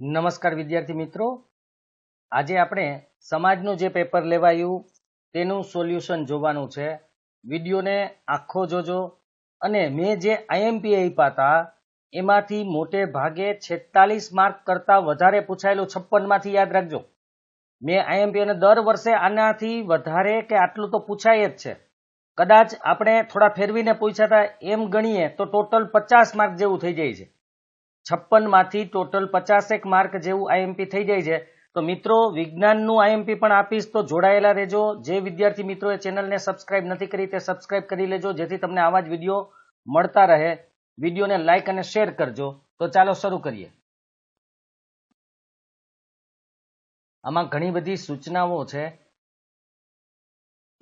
નમસ્કાર વિદ્યાર્થી મિત્રો. આજે આપણે સમાજનું જે પેપર લેવાયું, તેનું સોલ્યુશન જોવાનું છે. વિડીયોને આખો જોજો અને મેં જે આઈએમપી આપ્યા હતા, એમાંથી મોટે ભાગે છેતાલીસ માર્ક કરતાં વધારે પૂછાયેલું છપ્પનમાંથી યાદ રાખજો. મેં આઈએમપી અને દર વર્ષે આનાથી વધારે કે આટલું તો પૂછાય જ છે. કદાચ આપણે થોડા ફેરવીને પૂછ્યા હતા, એમ ગણીએ તો ટોટલ પચાસ માર્ક જેવું થઈ જાય છે. છપ્પનમાંથી ટોટલ પચાસેક માર્ક જેવું આઈએમપી થઈ જાય છે. તો મિત્રો, વિજ્ઞાનનું આઈએમપી પણ આપીશ તો જોડાયેલા રહેજો. જે વિદ્યાર્થી મિત્રોએ ચેનલને સબસ્ક્રાઇબ નથી કરી તે સબસ્ક્રાઇબ કરી લેજો, જેથી તમને આવા જ વીડિયો મળતા રહે. વિડીયોને લાઇક અને શેર કરજો. તો ચાલો શરૂ કરીએ. આમાં ઘણી બધી સૂચનાઓ છે.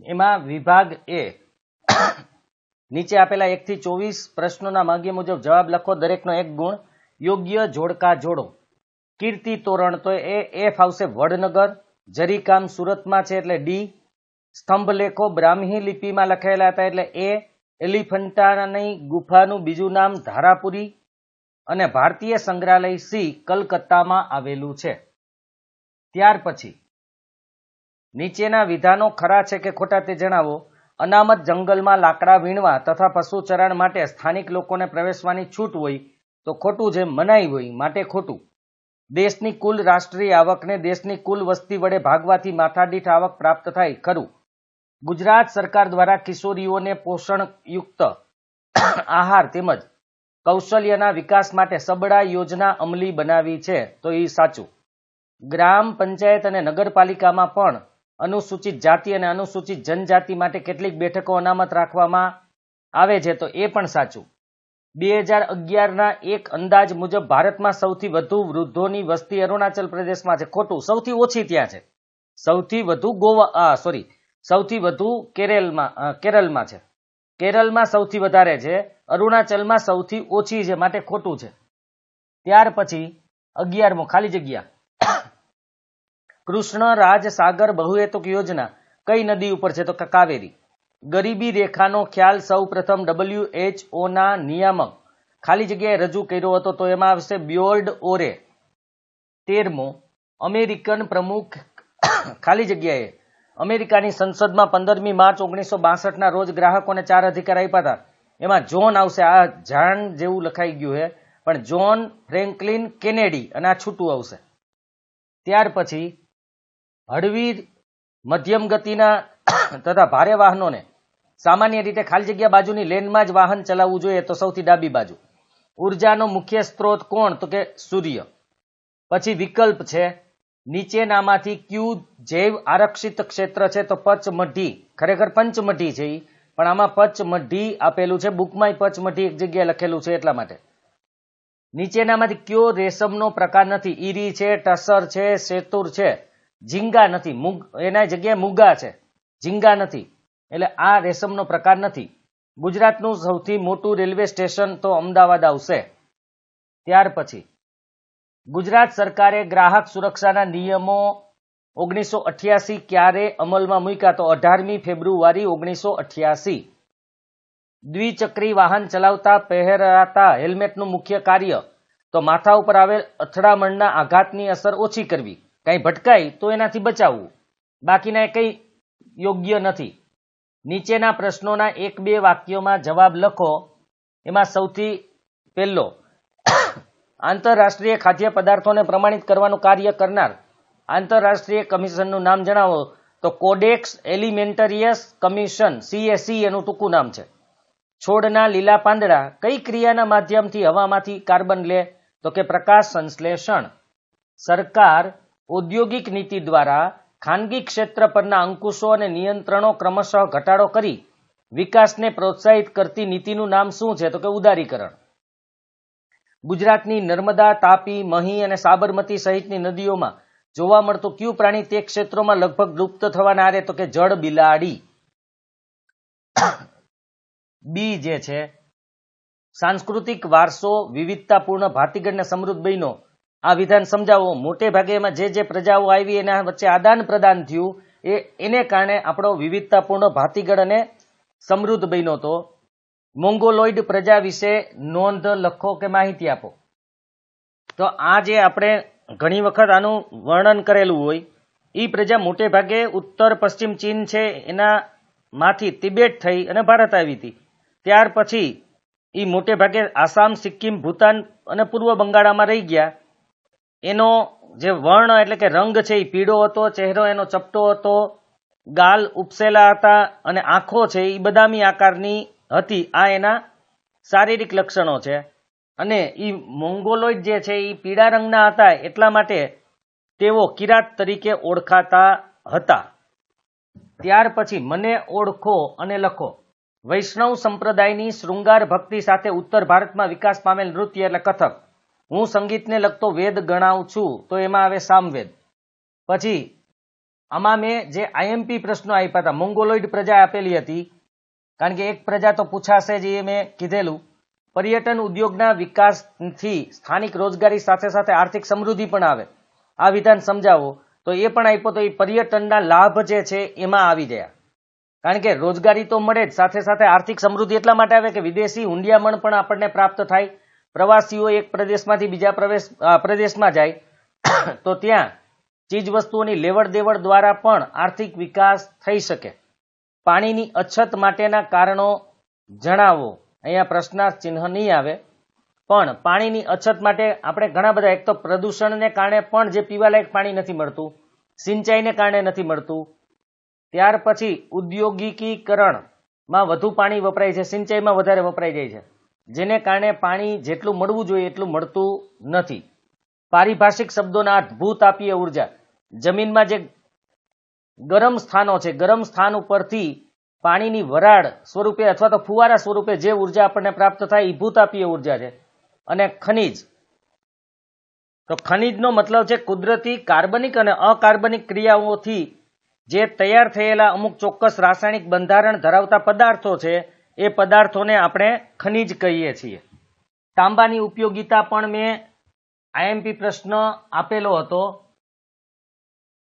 એમાં વિભાગ એ નીચે આપેલા એક થી ચોવીસ પ્રશ્નોના માગ્ય મુજબ જવાબ લખો દરેકનો એક ગુણ. યોગ્ય જોડકા જોડો. કીર્તિ તોરણ તો એ એફ આવશે વડનગર, જરીકામ સુરતમાં છે એટલે ડી. સ્તંભલેખો બ્રાહ્મી લિપિમાં લખાયેલા હતા એટલે એ. એલિફન્ટાની ગુફાનું બીજું નામ ધારાપુરી અને ભારતીય સંગ્રહાલય સી કલકત્તામાં આવેલું છે. ત્યાર પછી, નીચેના વિધાનો ખરા છે કે ખોટા તે જણાવો. અનામત જંગલમાં લાકડા વીણવા તથા પશુ ચરાણ માટે સ્થાનિક લોકોને પ્રવેશવાની છૂટ હોય તો ખોટું છે મનાઈ હોય માટે ખોટું. દેશની કુલ રાષ્ટ્રીય આવકને દેશની કુલ વસ્તી વડે ભાગવાથી માથાદીઠ આવક પ્રાપ્ત થાય, ખરું. ગુજરાત સરકાર દ્વારા કિશોરીઓને પોષણયુક્ત આહાર તેમજ કૌશલ્યના વિકાસ માટે સબળા યોજના અમલી બનાવી છે, તો એ સાચું. ગ્રામ, પંચાયત અને નગરપાલિકામાં પણ અનુસૂચિત જાતિ અને અનુસૂચિત જનજાતિ માટે કેટલીક બેઠકો અનામત રાખવામાં આવે છે, તો એ પણ સાચું. બે હજાર અગિયારના એક અંદાજ મુજબ ભારતમાં સૌથી વધુ વૃદ્ધોની વસ્તી અરુણાચલ પ્રદેશમાં છે. ખોટું. સૌથી ઓછી ત્યાં છે. સૌથી વધુ ગોવા સોરી સૌથી વધુ કેરળમાં કેરલમાં છે. કેરળમાં સૌથી વધારે છે. અરુણાચલમાં સૌથી ઓછી છે. માટે ખોટું છે. ત્યાર પછી અગિયારમો, ખાલી જગ્યા. કૃષ્ણ રાજ સાગર બહુહેતુક યોજના કઈ નદી ઉપર છે? તો કાવેરી. ગરીબી રેખાનો ખ્યાલ સૌ પ્રથમ ડબલ્યુ એચ ના નિયામક ખાલી જગ્યાએ રજૂ કર્યો હતો તો એમાં આવશે બ્યોર્ડ ઓરે તેરમો અમેરિકન પ્રમુખ ખાલી જગ્યાએ. અમેરિકાની સંસદમાં પંદરમી માર્ચ ઓગણીસો બાસઠના રોજ ગ્રાહકોને ચાર અધિકાર આપ્યા હતા. એમાં જોન આવશે. આ જાણ જેવું લખાઈ ગયું છે. પણ જોન ફ્રેન્કલિન કેનેડી અને આ છૂટું આવશે. ત્યાર પછી હળવી મધ્યમ ગતિના તથા ભારે વાહનોને. સામાન્ય રીતે ખાલી જગ્યા બાજુની લેનમાં જ વાહન ચલાવવું જોઈએ તો સૌથી ડાબી બાજુ. ઉર્જાનો મુખ્ય સ્ત્રોત કોણ? તો કે સૂર્ય. પછી વિકલ્પ છે, નીચેનામાંથી ક્યુ જૈવ આરક્ષિત ક્ષેત્ર છે તો પચમઢી. ખરેખર પંચમઢી છે એ પણ આમાં પચમઢી આપેલું છે બુકમાં પચમઢી એક જગ્યાએ લખેલું છે એટલા માટે. નીચેનામાંથી કયો રેશમનો પ્રકાર નથી? ઈરી છે, ટસર છે, સેતુર છે. ઝીંગા નથી, મુગ એના જગ્યાએ મુગા છે. ઝીંગા નથી. એટલે આ રેશમનો પ્રકાર નથી. ગુજરાતનું સૌથી મોટું રેલવે સ્ટેશન તો અમદાવાદ આવશે. ત્યાર પછી, ગુજરાત સરકારે ગ્રાહક સુરક્ષાના નિયમો ઓગણીસો અઠ્યાસી ક્યારે અમલમાં મૂક્યા તો અઢારમી ફેબ્રુઆરી ઓગણીસો અઠ્યાસી. દ્વિચક્રી વાહન ચલાવતા પહેરાતા હેલ્મેટનું મુખ્ય કાર્ય તો માથા ઉપર આવેલ અથડામણના આઘાતની અસર ઓછી કરવી. કંઈ ભટકાય તો એનાથી બચાવવું. બાકીના કંઈ યોગ્ય નથી. નીચેના પ્રશ્નોના એક બે વાક્યોમાં જવાબ લખો. એમાં સૌથી પહેલો, આંતરરાષ્ટ્રીય ખાદ્ય પદાર્થોને પ્રમાણિત કરવાનું કાર્ય કરનાર આંતરરાષ્ટ્રીય કમિશનનું નામ જણાવો. તો કોડેક્સ એલિમેન્ટરિયસ કમિશન સીએસસી એનું ટૂંકું નામ છે. છોડના લીલા પાંદડા કઈ ક્રિયાના માધ્યમથી હવામાંથી કાર્બન લે? તો કે પ્રકાશ સંશ્લેષણ. સરકાર ઔદ્યોગિક નીતિ દ્વારા ખાનગી ક્ષેત્ર પરના અંકુશો અને નિયંત્રણો ક્રમશઃ ઘટાડો કરી વિકાસને પ્રોત્સાહિત કરતી નીતિનું નામ શું છે? તો કે ઉદારીકરણ. ગુજરાતની નર્મદા, તાપી, મહી અને સાબરમતી સહિતની નદીઓમાં જોવા મળતું ક્યુ પ્રાણી તે ક્ષેત્રોમાં લગભગ લુપ્ત થવાના આરે? તો કે જળ બિલાડી. બી જે છે, સાંસ્કૃતિક વારસો, વિવિધતાપૂર્ણ ભાતીગઢને સમૃદ્ધ બન્યો. આ વિધાન સમજાવો. મોટે ભાગે એમાં જે જે પ્રજાઓ આવી એના વચ્ચે આદાન પ્રદાન થયું, એ એને કારણે આપણો વિવિધતાપૂર્ણ ભાતીગઢ અને સમૃદ્ધ બન્યો હતો. મોંગોલોઇડ પ્રજા વિશે નોંધ લખો કે માહિતી આપો. તો આ જે આપણે ઘણી વખત આનું વર્ણન કરેલું હોય એ પ્રજા મોટે ભાગે ઉત્તર પશ્ચિમ ચીન છે, એના માંથી તિબેટ થઈ અને ભારત આવી હતી. ત્યાર પછી એ મોટે ભાગે આસામ, સિક્કિમ, ભૂતાન અને પૂર્વ બંગાળામાં રહી ગયા. એનો જે વર્ણ એટલે કે રંગ છે, એ પીળો હતો, ચહેરો એનો ચપટો હતો, ગાલ ઉપસેલા હતા અને આંખો છે, એ બદામી આકારની હતી. આ એના શારીરિક લક્ષણો છે. અને એ મોંગોલોઇડ જે છે, એ પીળા રંગના હતા, એટલા માટે તેઓ કિરાત તરીકે ઓળખાતા હતા. ત્યાર પછી મને ઓળખો અને લખો. વૈષ્ણવ સંપ્રદાયની શૃંગાર ભક્તિ સાથે ઉત્તર ભારતમાં વિકાસ પામેલ નૃત્ય એટલે કથક. હું સંગીતને લગતો વેદ ગણાવું છું, તો એમાં આવે સામવેદ. પછી, આમાં મેં જે આઈએમપી પ્રશ્નો આપ્યા હતા, મોંગોલોઇડ પ્રજા આપેલી હતી, કારણ કે એક પ્રજા તો પૂછાશે જ એ મેં કીધેલું. પર્યટન ઉદ્યોગના વિકાસથી સ્થાનિક રોજગારી સાથે સાથે આર્થિક સમૃદ્ધિ પણ આવે. આ વિધાન સમજાવો. તો એ પણ આપ્યો તો એ પર્યટનના લાભ જે છે, એમાં આવી ગયા. કારણ કે રોજગારી તો મળે જ, સાથે સાથે આર્થિક સમૃદ્ધિ એટલા માટે આવે કે વિદેશી હુંડિયામણ પણ આપણને પ્રાપ્ત થાય. પ્રવાસીઓ એક પ્રદેશમાંથી બીજા પ્રવેશ પ્રદેશમાં જાય, તો ત્યાં ચીજ વસ્તુઓની લેવડ દેવડ દ્વારા પણ આર્થિક વિકાસ થઈ શકે. પાણીની અછત માટેના કારણો જણાવો. અહીંયા પ્રશ્નાર્થ ચિહ્ન નહીં આવે. પણ પાણીની અછત માટે આપણે ઘણા બધા, એક તો પ્રદૂષણને કારણે પણ જે પીવાલાયક પાણી નથી મળતું, સિંચાઈને કારણે નથી મળતું, ત્યાર પછી ઉદ્યોગિકીકરણમાં વધુ પાણી વપરાય છે, સિંચાઈમાં વધારે વપરાઈ જાય છે. જેને કારણે પાણી જેટલું મળવું જોઈએ એટલું મળતું નથી. પારિભાષિક શબ્દોના અર્થ આપીએ ઊર્જા. જમીનમાં જે ગરમ સ્થાનો છે, ગરમ સ્થાન ઉપરથી પાણીની વરાળ સ્વરૂપે અથવા તો ફુવારા સ્વરૂપે જે ઊર્જા આપણને પ્રાપ્ત થાય એ ભૂતાપીય ઊર્જા છે. અને ખનિજ. તો ખનિજનો મતલબ છે કુદરતી કાર્બનિક અને અકાર્બનિક ક્રિયાઓથી જે તૈયાર થયેલા અમુક ચોક્કસ રાસાયણિક બંધારણ ધરાવતા પદાર્થો છે એ પદાર્થોને આપણે ખનિજ કહીએ છીએ. તાંબાની ઉપયોગિતા પણ મેં આઈએમપી પ્રશ્ન આપેલો હતો.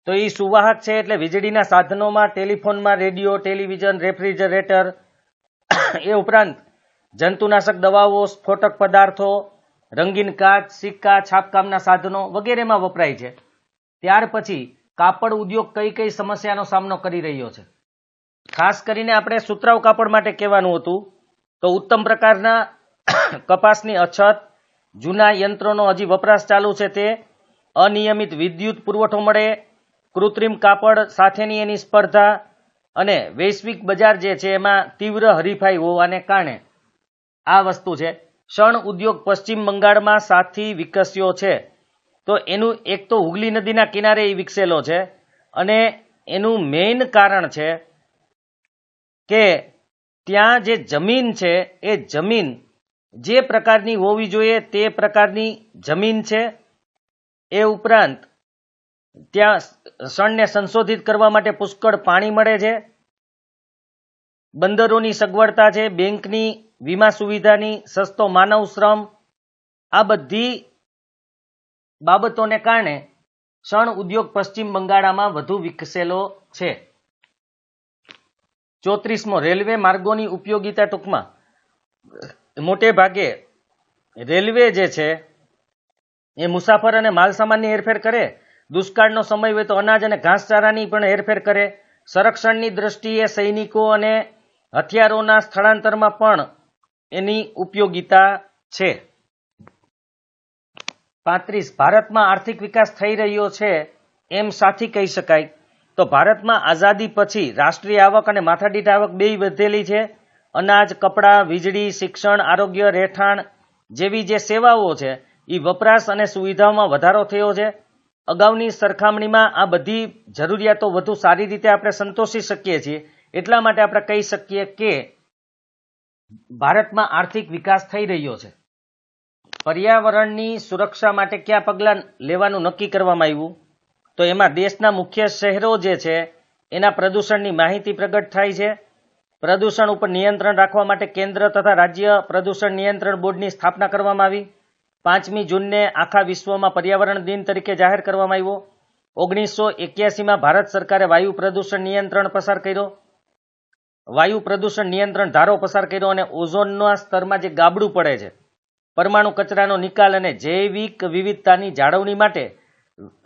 તો એ સુવાહક છે એટલે વીજળીના સાધનોમાં, ટેલિફોનમાં, રેડિયો, ટેલિવિઝન, રેફ્રિજરેટર, એ ઉપરાંત જંતુનાશક દવાઓ, સ્ફોટક પદાર્થો, રંગીન કાચ, સિક્કા, છાપકામના સાધનો વગેરેમાં વપરાય છે. ત્યાર પછી કાપડ ઉદ્યોગ કઈ કઈ સમસ્યાનો સામનો કરી રહ્યો છે? ખાસ કરીને આપણે સુતરાઉ કાપડ માટે કહેવાનું હતું, તો ઉત્તમ પ્રકારના કપાસની અછત, જૂના યંત્રોનો હજી વપરાશ ચાલુ છે તે, અનિયમિત વિદ્યુત પુરવઠો મળે, કૃત્રિમ કાપડ સાથેની એની સ્પર્ધા, અને વૈશ્વિક બજાર જે છે એમાં તીવ્ર હરીફાઈ હોવાને કારણે. આ વસ્તુ છે. શણ ઉદ્યોગ પશ્ચિમ બંગાળમાં સાથી વિકસ્યો છે. તો એનું એક તો હુગલી નદીના કિનારે એ વિકસેલો છે, અને એનું મેઇન કારણ છે કે ત્યાં જે જમીન છે, એ જમીન જે પ્રકારની હોવી જોઈએ તે પ્રકારની જમીન છે. એ ઉપરાંત ત્યાં શણને સંશોધિત કરવા માટે પુષ્કળ પાણી મળે છે. બંદરોની સગવડતા છે, બેંકની વીમા સુવિધાની, સસ્તો માનવ શ્રમ, આ બધી બાબતોને કારણે શણ ઉદ્યોગ પશ્ચિમ બંગાળામાં વધુ વિકસેલો છે. ચોત્રીસમો, રેલવે માર્ગોની ઉપયોગિતા ટૂંકમાં. મોટે ભાગે રેલવે જે છે, એ મુસાફર અને માલસામાનની હેરફેર કરે, દુષ્કાળનો સમય હોય તો અનાજ અને ઘાસચારાની પણ હેરફેર કરે, સંરક્ષણની દ્રષ્ટિએ સૈનિકો અને હથિયારોના સ્થળાંતરમાં પણ એની ઉપયોગિતા છે. પાંત્રીસ, ભારતમાં આર્થિક વિકાસ થઈ રહ્યો છે, એમ સાથી કહી શકાય. તો ભારતમાં આઝાદી પછી રાષ્ટ્રીય આવક અને માથાદીઠ આવક બેય વધેલી છે. અનાજ, કપડાં, વીજળી, શિક્ષણ, આરોગ્ય, રહેઠાણ જેવી જે સેવાઓ છે એ વપરાશ અને સુવિધાઓમાં વધારો થયો છે. અગાઉની સરખામણીમાં આ બધી જરૂરિયાતો વધુ સારી રીતે આપણે સંતોષી શકીએ છીએ. એટલા માટે આપણે કહી શકીએ કે ભારતમાં આર્થિક વિકાસ થઈ રહ્યો છે. પર્યાવરણની સુરક્ષા માટે કયા પગલાં લેવાનું નક્કી કરવામાં આવ્યું? તો એમાં દેશના મુખ્ય શહેરો જે છે, એના પ્રદૂષણની માહિતી પ્રગટ થાય છે. પ્રદૂષણ ઉપર નિયંત્રણ રાખવા માટે કેન્દ્ર તથા રાજ્ય પ્રદૂષણ નિયંત્રણ બોર્ડની સ્થાપના કરવામાં આવી. પાંચમી જૂનને આખા વિશ્વમાં પર્યાવરણ દિન તરીકે જાહેર કરવામાં આવ્યો. ઓગણીસો એક્યાસીમાં ભારત સરકારે વાયુ પ્રદૂષણ નિયંત્રણ પસાર કર્યો. વાયુ પ્રદૂષણ નિયંત્રણ ધારો પસાર કર્યો અને ઓઝોનના સ્તરમાં જે ગાબડું પડે છે, પરમાણુ કચરાનો નિકાલ અને જૈવિક વિવિધતાની જાળવણી માટે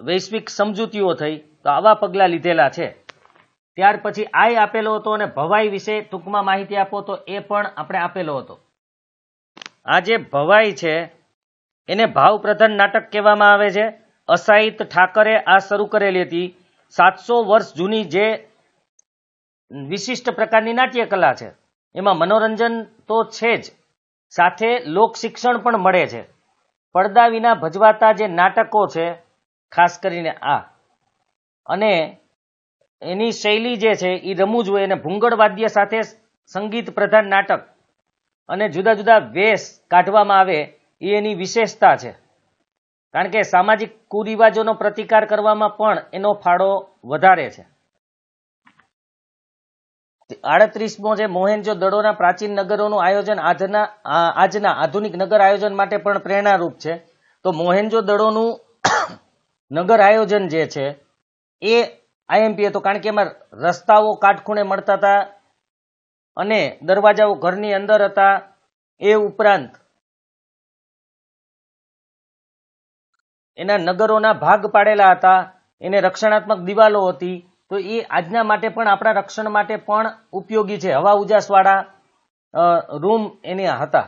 વૈશ્વિક સમજૂતીઓ થઈ તો આવા પગલાં લીધેલા છે. ત્યાર પછી આય આપેલો હતો અને ભવાઈ વિશે ટૂંકમાં માહિતી આપો તો એ પણ આપણે આપેલો હતો. આ જે ભવાઈ છે, એને ભાવપ્રધાન નાટક કહેવામાં આવે છે. અસાહિત ઠાકરે આ શરૂ કરેલી હતી. સાતસો વર્ષ જૂની જે વિશિષ્ટ પ્રકારની નાટ્ય કલા છે. એમાં મનોરંજન તો છે જ. સાથે લોક શિક્ષણ પણ મળે છે. પડદા વિના ભજવાતા જે નાટકો છે ખાસ કરીને આ. અને એની શૈલી જે છે એ રમૂજ હોય અને ભૂંગળ વાદ્ય સાથે સંગીત પ્રધાન નાટક અને જુદા જુદા વેશ કાઢવામાં આવે એ એની વિશેષતા છે. કારણ કે સામાજિક કુરિવાજોનો પ્રતિકાર કરવામાં પણ એનો ફાળો વધારે છે. આડત્રીસમો જે મોહેન્જો દડોના પ્રાચીન નગરોનું આયોજન આજના આજના આધુનિક નગર આયોજન માટે પણ પ્રેરણારૂપ છે. તો મોહેન્જો દડોનું નગર આયોજન જે છે, એ આઈએમપી હતો કારણ કે એમાં રસ્તાઓ કાટખૂણે મળતા હતા અને દરવાજાઓ ઘરની અંદર હતા એ ઉપરાંત એના નગરોના ભાગ પાડેલા હતા, એને રક્ષણાત્મક દિવાલો હતી, તો એ આજના માટે પણ આપણા રક્ષણ માટે પણ ઉપયોગી છે. હવા ઉજાસવાળા રૂમ એને હતા.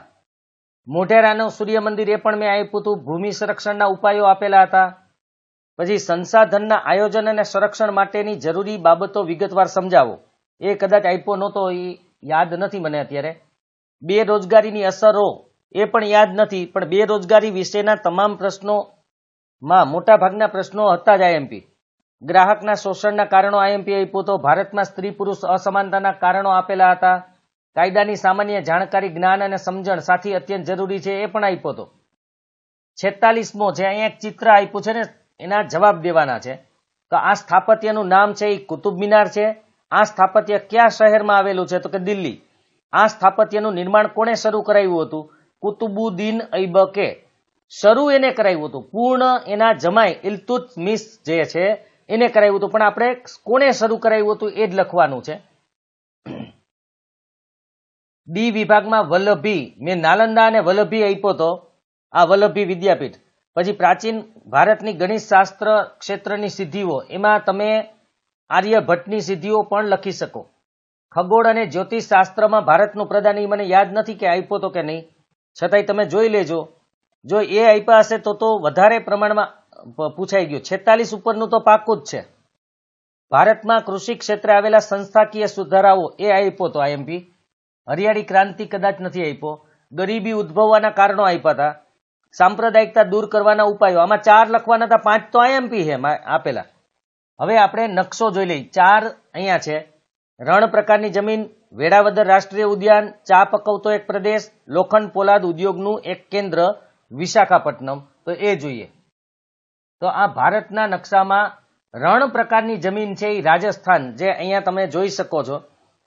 મોઢેરાનું સૂર્ય મંદિર એ પણ મેં આપ્યું હતું. ભૂમિ સંરક્ષણના ઉપાયો આપેલા હતા. પછી સંસાધનના આયોજન અને સંરક્ષણ માટેની જરૂરી બાબતો વિગતવાર સમજાવો. એ કદાચ આપ્યો નહોતો, એ યાદ નથી મને અત્યારે. બેરોજગારીની અસરો એ પણ યાદ નથી, પણ બેરોજગારી વિશેના તમામ પ્રશ્નોમાં મોટાભાગના પ્રશ્નો હતા જ આઈએમપી ગ્રાહકના શોષણના કારણો આઈએમપી આપ્યું તો ભારતમાં સ્ત્રી પુરુષ અસમાનતાના કારણો આપેલા હતા. કાયદાની સામાન્ય જાણકારી, જ્ઞાન અને સમજણ સાથી અત્યંત જરૂરી છે, એ પણ આપ્યો હતો છેતાલીસમો જે અહીંયા એક ચિત્ર આપ્યું છે ને એના જવાબ દેવાના છે તો આ સ્થાપત્યનું નામ છે એ કુતુબ મિનાર છે. આ સ્થાપત્ય કયા શહેરમાં આવેલું છે? તો કે દિલ્હી. આ સ્થાપત્યનું નિર્માણ કોણે શરૂ કરાવ્યું હતું? કુતુબુદ્દીન ઐબકે શરૂ એને કરાવ્યું હતું. પૂર્ણ એના જમાઈ ઇલ્તુત્મિશ જે છે એને કરાવ્યું હતું. પણ આપણે કોણે શરૂ કરાવ્યું હતું એ જ લખવાનું છે. ડી વિભાગમાં વલ્લભી. મેં નાલંદા અને વલ્લભી આપ્યો તો. આ વલ્લભી વિદ્યાપીઠ. પછી પ્રાચીન ભારતની ગણિત શાસ્ત્ર ક્ષેત્રની સિદ્ધિઓ, એમાં તમે આર્યભટ્ટની સિદ્ધિઓ પણ લખી શકો. ખગોળ અને જ્યોતિષ શાસ્ત્રમાં ભારતનું પ્રદાન એ મને યાદ નથી કે આપ્યો તો કે નહીં. છતાંય તમે જોઈ લેજો. જો એ આપ્યા હશે તો તો વધારે પ્રમાણમાં પૂછાઈ ગયું. છેતાલીસ ઉપરનું તો પાકું જ છે. ભારતમાં કૃષિ ક્ષેત્રે આવેલા સંસ્થાકીય સુધારાઓ એ આપ્યો તો આઈએમપી હરિયાળી ક્રાંતિ કદાચ નથી આપ્યો. ગરીબી ઉદ્ભવવાના કારણો આપ્યા હતા. સાંપ્રદાયિકતા દૂર કરવાના ઉપાયો. આમાં ચાર લખવાના હતા, પાંચ તો આઈએમપી છે આપેલા. હવે આપણે નકશો જોઈ લઈએ. ચાર અહીંયા છે. રણ પ્રકારની જમીન, વેળાવદર રાષ્ટ્રીય ઉદ્યાન, ચા પકવતો એક પ્રદેશ, લોખંડ પોલાદ ઉદ્યોગનું એક કેન્દ્ર, વિશાખાપટ્ટનમ. તો એ જોઈએ. તો આ ભારતના નકશામાં રણ પ્રકારની જમીન છે એ રાજસ્થાન, જે અહીંયા તમે જોઈ શકો છો.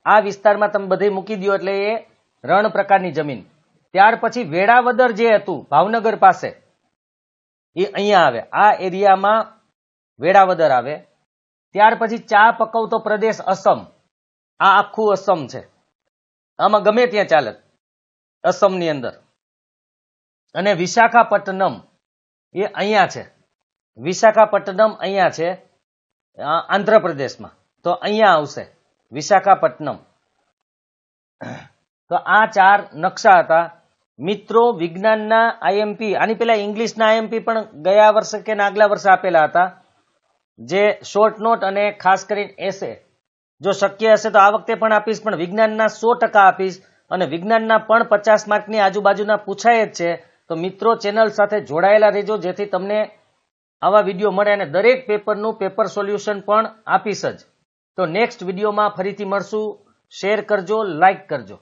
આ વિસ્તારમાં તમે બધે મૂકી દો એટલે એ રણ પ્રકારની જમીન. ત્યાર પછી વેળાવદર જે હતું, ભાવનગર પાસે, એ અહીંયા આવે. આ એરિયામાં વેળાવદર આવે. ત્યાર પછી ચા પકવતો પ્રદેશ અસમ. આ આખું અસમ છે. આમાં ગમે ત્યાં ચાલે. અસમની અંદર. અને વિશાખાપટ્ટનમ એ અહીંયા છે. વિશાખાપટ્ટનમ અહીંયા છે આંધ્રપ્રદેશમાં. તો અહીંયા આવશે વિશાખાપટ્ટનમ. તો આ ચાર નકશા હતા. મિત્રો, વિજ્ઞાનના આઈએમપી આની પેલા ઇંગ્લિશના આઈએમપી પણ ગયા વર્ષે કે આગલા વર્ષે આપેલા હતા. જે શોર્ટ નોટ અને ખાસ કરીને એસે જો શક્ય હશે તો આ વખતે પણ આપીશ, પણ વિજ્ઞાનના સો ટકા આપીશ અને વિજ્ઞાનના પણ પચાસ માર્કની આજુબાજુના પૂછાય જ છે. તો મિત્રો, ચેનલ સાથે જોડાયેલા રહેજો, જેથી તમને આવા વીડિયો મળે અને દરેક પેપરનું પેપર સોલ્યુશન પણ આપીશ જ. તો નેક્સ્ટ વિડીયોમાં ફરીથી મળશું. શેર કરજો લાઇક કરજો.